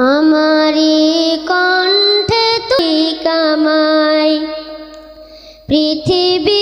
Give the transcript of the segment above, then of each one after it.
আমারি কণ্ঠে তুই কামাই। পৃথিবীর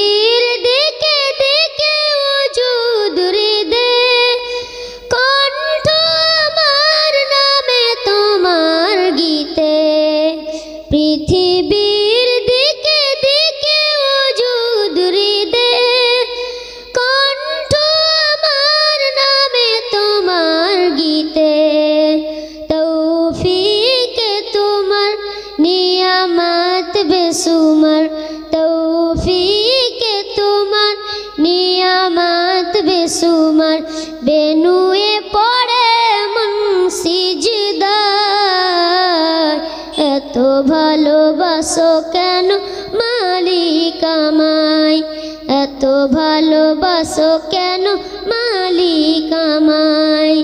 বেসুমার তৌফিকে তোমার, নিয়ামত বেসুমার, বেনুয়ে পড়ে মন সিজদায় এত ভালোবাসো কেন মালিক আমায়? এত ভালোবাসো কেন মালিক আমায়?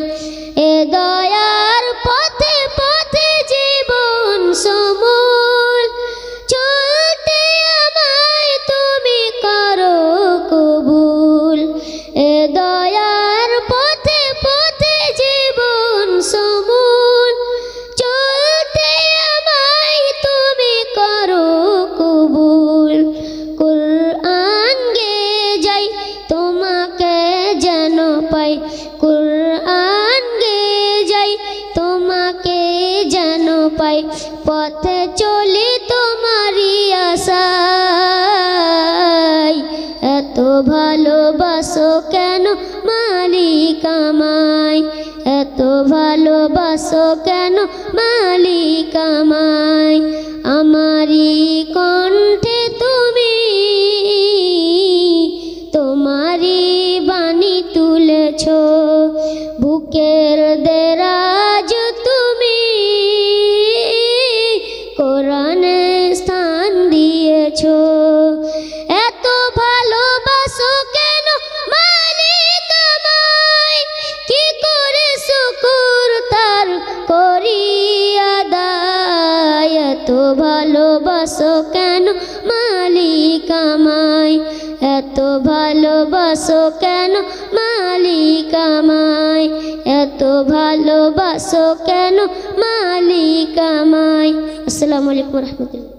পাই, পথে চলি তোমারই আশায়। এত ভালোবাসো কেন মালিক আমায়? এত ভালোবাসো কেন মালিক আমায়? আমারই কণ্ঠে তুমি, তোমারই বাণী তুলেছ। বুকের দেরাজ এত ভালোবাসো কেন মালিকামাই এত ভালোবাসো কেন মালিকামাই এত ভালোবাসো কেন মালিকামাই আসসালামু আলাইকুম রহমতুল্লাহ।